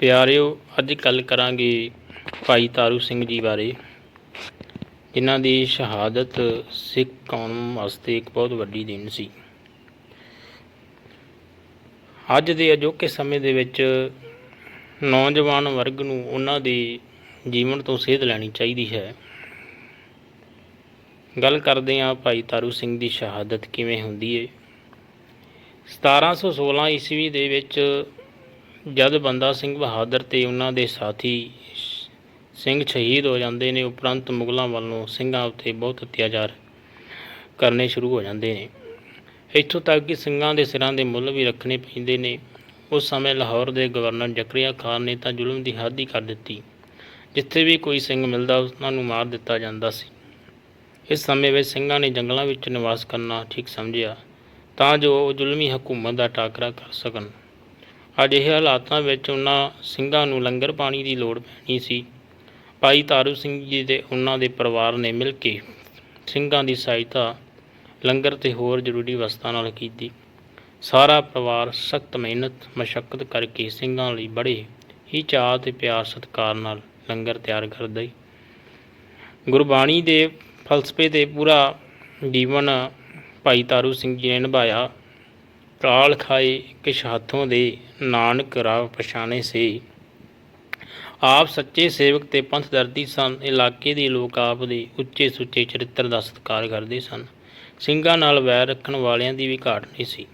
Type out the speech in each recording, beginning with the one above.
ਪਿਆਰਿਓ, ਅੱਜ ਗੱਲ ਕਰਾਂਗੇ ਭਾਈ ਤਾਰੂ ਸਿੰਘ ਜੀ ਬਾਰੇ। ਜਿਨ੍ਹਾਂ ਦੀ ਸ਼ਹਾਦਤ ਸਿੱਖ ਕੌਮ ਵਾਸਤੇ ਇੱਕ ਬਹੁਤ ਵੱਡੀ ਦਿਨ ਸੀ। ਅੱਜ ਦੇ ਅਜੋਕੇ ਸਮੇਂ ਦੇ ਵਿੱਚ ਨੌਜਵਾਨ ਵਰਗ ਨੂੰ ਉਹਨਾਂ ਦੇ ਜੀਵਨ ਤੋਂ ਸੇਧ ਲੈਣੀ ਚਾਹੀਦੀ ਹੈ। ਗੱਲ ਕਰਦੇ ਹਾਂ ਭਾਈ ਤਾਰੂ ਸਿੰਘ ਦੀ ਸ਼ਹਾਦਤ ਕਿਵੇਂ ਹੁੰਦੀ ਹੈ 1716 ਈਸਵੀ ਦੇ ਵਿੱਚ ਜਦ ਬੰਦਾ ਸਿੰਘ ਬਹਾਦਰ ਤੇ ਉਹਨਾਂ ਦੇ ਸਾਥੀ ਸਿੰਘ ਸ਼ਹੀਦ ਹੋ ਜਾਂਦੇ ਨੇ, ਉਪਰੰਤ ਮੁਗਲਾਂ ਵੱਲੋਂ ਸਿੰਘਾਂ ਉੱਤੇ ਬਹੁਤ ਅਤਿਆਚਾਰ ਕਰਨੇ ਸ਼ੁਰੂ ਹੋ ਜਾਂਦੇ ਨੇ। ਇੱਥੋਂ ਤੱਕ ਕਿ ਸਿੰਘਾਂ ਦੇ ਸਿਰਾਂ ਦੇ ਮੁੱਲ ਵੀ ਰੱਖਣੇ ਪੈਂਦੇ ਨੇ। ਉਸ ਸਮੇਂ ਲਾਹੌਰ ਦੇ ਗਵਰਨਰ ਜ਼ਕਰੀਆ ਖਾਨ ਨੇ ਤਾਂ ਜ਼ੁਲਮ ਦੀ ਹੱਦ ਹੀ ਕਰ ਦਿੱਤੀ। ਜਿੱਥੇ ਵੀ ਕੋਈ ਸਿੰਘ ਮਿਲਦਾ, ਉਹਨਾਂ ਨੂੰ ਮਾਰ ਦਿੱਤਾ ਜਾਂਦਾ ਸੀ। ਇਸ ਸਮੇਂ ਵਿੱਚ ਸਿੰਘਾਂ ਨੇ ਜੰਗਲਾਂ ਵਿੱਚ ਨਿਵਾਸ ਕਰਨਾ ਠੀਕ ਸਮਝਿਆ, ਤਾਂ ਜੋ ਉਹ ਜ਼ੁਲਮੀ ਹਕੂਮਤ ਦਾ ਟਾਕਰਾ ਕਰ ਸਕਣ। ਅਜਿਹੇ ਹਾਲਾਤਾਂ ਵਿੱਚ ਉਹਨਾਂ ਸਿੰਘਾਂ ਨੂੰ ਲੰਗਰ ਪਾਣੀ ਦੀ ਲੋੜ ਪੈਣੀ ਸੀ। ਭਾਈ ਤਾਰੂ ਸਿੰਘ ਜੀ ਤੇ ਉਹਨਾਂ ਦੇ ਪਰਿਵਾਰ ਨੇ ਮਿਲ ਕੇ ਸਿੰਘਾਂ ਦੀ ਸਹਾਇਤਾ ਲੰਗਰ ਤੇ ਹੋਰ ਜ਼ਰੂਰੀ ਵਸਤਾਂ ਨਾਲ ਕੀਤੀ। ਸਾਰਾ ਪਰਿਵਾਰ ਸਖਤ ਮਿਹਨਤ, ਮਸ਼ੱਕਤ ਕਰਕੇ ਸਿੰਘਾਂ ਲਈ ਬੜੇ ਹੀ ਚਾਅ ਤੇ ਪਿਆਰ ਸਤਿਕਾਰ ਨਾਲ ਲੰਗਰ ਤਿਆਰ ਕਰਦਾ। ਈ ਗੁਰਬਾਣੀ ਦੇ ਫਲਸਫੇ ਤੇ ਪੂਰਾ ਜੀਵਨ ਭਾਈ ਤਾਰੂ ਸਿੰਘ ਜੀ ਨੇ ਨਿਭਾਇਆ। ਕਾਲ ਖਾਏ ਕਿਛ ਹੱਥੋਂ ਦੇ ਨਾਨਕ ਰਾਹ ਪਛਾਣੇ ਸੇ। ਆਪ ਸੱਚੇ ਸੇਵਕ ਤੇ ਪੰਥ ਦਰਦੀ ਸਨ। ਇਲਾਕੇ ਦੇ ਲੋਕ ਆਪ ਦੇ ਉੱਚੇ ਸੁੱਚੇ ਚਰਿੱਤਰ ਦਾ ਸਤਿਕਾਰ ਕਰਦੇ ਸਨ। ਸਿੰਘਾਂ ਨਾਲ ਵੈਰ ਰੱਖਣ ਵਾਲਿਆਂ ਦੀ ਵੀ ਘਾਟ ਨਹੀਂ ਸੀ।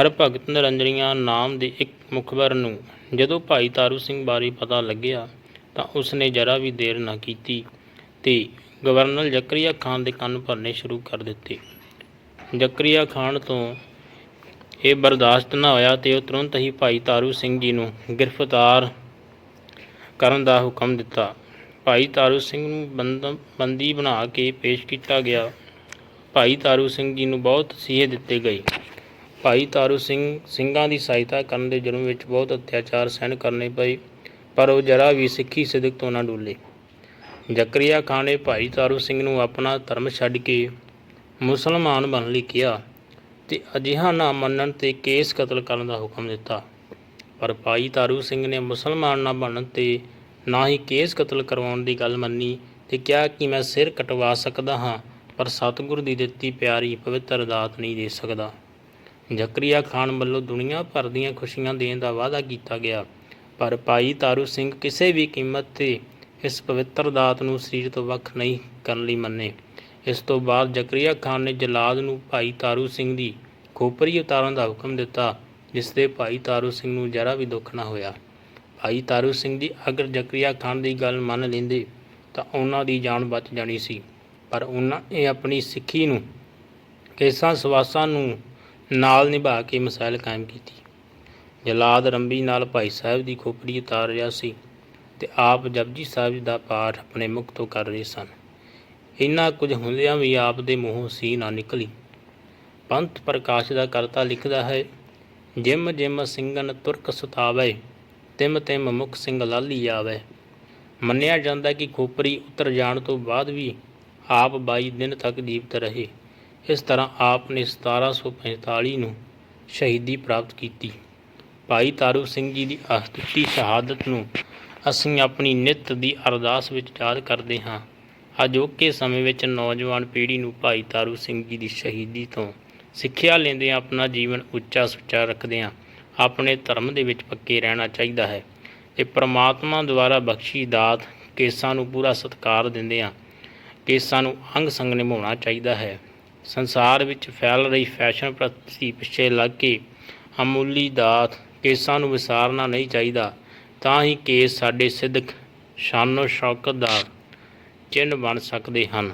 ਹਰ ਭਗਤ ਨਿਰੰਜਨੀਆਂ ਨਾਮ ਦੇ ਇੱਕ ਮੁਖਬਰ ਨੂੰ ਜਦੋਂ ਭਾਈ ਤਾਰੂ ਸਿੰਘ ਬਾਰੇ ਪਤਾ ਲੱਗਿਆ ਤਾਂ ਉਸਨੇ ਜਰਾ ਵੀ ਦੇਰ ਨਾ ਕੀਤੀ ਤੇ ਗਵਰਨਰ ਜ਼ਕਰੀਆ ਖਾਨ ਦੇ ਕੰਨ ਭਰਨੇ ਸ਼ੁਰੂ ਕਰ ਦਿੱਤੇ। ਜ਼ਕਰੀਆ ਖਾਨ ਤੋਂ ਇਹ ਬਰਦਾਸ਼ਤ ਨਾ ਹੋਇਆ ਤੇ ਉਹ ਤੁਰੰਤ ਹੀ ਭਾਈ ਤਾਰੂ ਸਿੰਘ ਜੀ ਨੂੰ ਗ੍ਰਿਫਤਾਰ ਕਰਨ ਦਾ ਹੁਕਮ ਦਿੱਤਾ। ਭਾਈ ਤਾਰੂ ਸਿੰਘ ਨੂੰ ਬੰਦ, ਬੰਦੀ ਬਣਾ ਕੇ ਪੇਸ਼ ਕੀਤਾ ਗਿਆ। ਭਾਈ ਤਾਰੂ ਸਿੰਘ ਜੀ ਨੂੰ ਬਹੁਤ ਤਸੀਹੇ ਦਿੱਤੇ ਗਏ। ਭਾਈ ਤਾਰੂ ਸਿੰਘ, ਸਿੰਘਾਂ ਦੀ ਸਹਾਇਤਾ ਕਰਨ ਦੇ ਜੁਰਮ ਵਿੱਚ ਬਹੁਤ ਅਤਿਆਚਾਰ ਸਹਿਣ ਕਰਨੇ ਪਏ, ਪਰ ਉਹ ਜਰਾ ਵੀ ਸਿੱਖੀ ਸਿਦਕ ਤੋਂ ਨਾ ਡੁੱਲੇ। ਜ਼ਕਰੀਆ ਖਾਨ ਨੇ ਭਾਈ ਤਾਰੂ ਸਿੰਘ ਨੂੰ ਆਪਣਾ ਧਰਮ ਛੱਡ ਕੇ ਮੁਸਲਮਾਨ ਬਣਨ ਲਈ ਕਿਹਾ ਤੇ ਅਜਿਹਾ ਨਾ ਮੰਨਣ ਤੇ ਕੇਸ ਕਤਲ ਕਰਨ ਦਾ ਹੁਕਮ ਦਿੱਤਾ। ਪਰ ਭਾਈ ਤਾਰੂ ਸਿੰਘ ਨੇ ਮੁਸਲਮਾਨ ਨਾ ਬਣਨ ਤੇ ਨਾ ਹੀ ਕੇਸ ਕਤਲ ਕਰਵਾਉਣ ਦੀ ਗੱਲ ਮੰਨੀ ਤੇ ਕਿਹਾ ਕਿ ਮੈਂ ਸਿਰ ਕਟਵਾ ਸਕਦਾ ਹਾਂ, ਪਰ ਸਤਿਗੁਰ ਦੀ ਦਿੱਤੀ ਪਿਆਰੀ ਪਵਿੱਤਰ ਦਾਤ ਨਹੀਂ ਦੇ ਸਕਦਾ। ਜ਼ਕਰੀਆ ਖਾਨ ਵੱਲੋਂ ਦੁਨੀਆ ਭਰ ਦੀਆਂ ਖੁਸ਼ੀਆਂ ਦੇਣ ਦਾ ਵਾਅਦਾ ਕੀਤਾ ਗਿਆ, ਪਰ ਭਾਈ ਤਾਰੂ ਸਿੰਘ ਕਿਸੇ ਵੀ ਕੀਮਤ ਤੇ ਇਸ ਪਵਿੱਤਰ ਦਾਤ ਨੂੰ ਸਰੀਰ ਤੋਂ ਵੱਖ ਨਹੀਂ ਕਰਨ ਲਈ ਮੰਨੇ। ਇਸ ਤੋਂ ਬਾਅਦ ਜ਼ਕਰੀਆ ਖਾਨ ਨੇ ਜਲਾਦ ਨੂੰ ਭਾਈ ਤਾਰੂ ਸਿੰਘ ਦੀ ਖੋਪਰੀ ਉਤਾਰਨ ਦਾ ਹੁਕਮ ਦਿੱਤਾ, ਜਿਸ ਦੇ ਭਾਈ ਤਾਰੂ ਸਿੰਘ ਨੂੰ ਜਰਾ ਵੀ ਦੁੱਖ ਨਾ ਹੋਇਆ। ਭਾਈ ਤਾਰੂ ਸਿੰਘ ਜੀ ਅਗਰ ਜ਼ਕਰੀਆ ਖਾਨ ਦੀ ਗੱਲ ਮੰਨ ਲੈਂਦੇ ਤਾਂ ਉਹਨਾਂ ਦੀ ਜਾਨ ਬਚ ਜਾਣੀ ਸੀ, ਪਰ ਉਹਨਾਂ ਇਹ ਆਪਣੀ ਸਿੱਖੀ ਨੂੰ ਕੇਸਾਂ ਸਵਾਸਾਂ ਨੂੰ ਨਾਲ ਨਿਭਾ ਕੇ ਮਸਾਇਲ ਕਾਇਮ ਕੀਤੀ। ਜਲਾਦ ਰੰਬੀ ਨਾਲ ਭਾਈ ਸਾਹਿਬ ਦੀ ਖੋਪੜੀ ਉਤਾਰ ਰਿਹਾ ਸੀ ਤੇ ਆਪ ਜਪਜੀ ਸਾਹਿਬ ਦਾ ਪਾਠ ਆਪਣੇ ਮੁਖ ਤੋਂ ਕਰ ਰਹੇ ਸਨ। ਇੰਨਾ ਕੁਝ ਹੁੰਦਿਆਂ ਵੀ ਆਪ ਦੇ ਮੂੰਹੋਂ ਸੀ ਨਾ ਨਿਕਲੀ। ਪੰਥ ਪ੍ਰਕਾਸ਼ ਦਾ ਕਰਤਾ ਲਿਖਦਾ ਹੈ, ਜਿਮ ਜਿਮ ਸਿੰਘਨ ਤੁਰਕ ਸੁਤਾਵੇ, ਤਿਮ ਤਿਮ ਮੁਖ ਸਿੰਘ ਲਾਲੀ ਆਵੇ। ਮੰਨਿਆ ਜਾਂਦਾ ਕਿ ਖੋਪਰੀ ਉਤਰ ਜਾਣ ਤੋਂ ਬਾਅਦ ਵੀ ਆਪ 22 ਦਿਨ ਤੱਕ ਜੀਵਤ ਰਹੇ। ਇਸ ਤਰ੍ਹਾਂ ਆਪ ਨੇ 1745 ਨੂੰ ਸ਼ਹੀਦੀ ਪ੍ਰਾਪਤ ਕੀਤੀ। ਭਾਈ ਤਾਰੂ ਸਿੰਘ ਜੀ ਦੀ ਅਸਤਿਤੀ ਸ਼ਹਾਦਤ ਨੂੰ ਅਸੀਂ ਆਪਣੀ ਨਿਤ ਦੀ ਅਰਦਾਸ ਵਿੱਚ ਯਾਦ ਕਰਦੇ ਹਾਂ। ਅਜੋਕੇ ਸਮੇਂ ਵਿੱਚ ਨੌਜਵਾਨ ਪੀੜ੍ਹੀ ਨੂੰ ਭਾਈ ਤਾਰੂ ਸਿੰਘ ਜੀ ਦੀ ਸ਼ਹੀਦੀ ਤੋਂ ਸਿੱਖਿਆ ਲੈਂਦਿਆਂ ਆਪਣਾ ਜੀਵਨ ਉੱਚਾ ਸੁੱਚਾ ਰੱਖਦਿਆਂ ਆਪਣੇ ਧਰਮ ਦੇ ਵਿੱਚ ਪੱਕੇ ਰਹਿਣਾ ਚਾਹੀਦਾ ਹੈ ਤੇ ਪ੍ਰਮਾਤਮਾ ਦੁਆਰਾ ਬਖਸ਼ੀ ਦਾਤ ਕੇਸਾਂ ਨੂੰ ਪੂਰਾ ਸਤਿਕਾਰ ਦਿੰਦਿਆਂ ਕੇਸਾਂ ਨੂੰ ਅੰਗ ਸੰਗ ਨਿਭਾਉਣਾ ਚਾਹੀਦਾ ਹੈ। ਸੰਸਾਰ ਵਿੱਚ ਫੈਲ ਰਹੀ ਫੈਸ਼ਨ ਪ੍ਰਤੀ ਪਿੱਛੇ ਲੱਗ ਕੇ ਅਮੂਲੀ ਦਾਤ ਕੇਸਾਂ ਨੂੰ ਵਿਸਾਰਨਾ ਨਹੀਂ ਚਾਹੀਦਾ। ਤਾਂ ਹੀ ਕੇਸ ਸਾਡੇ ਸਿੱਧਕ ਸ਼ਾਨੋ ਸ਼ੌਕਤ ਦਾ ਚਿੰਨ੍ਹ ਬਣ ਸਕਦੇ ਹਨ।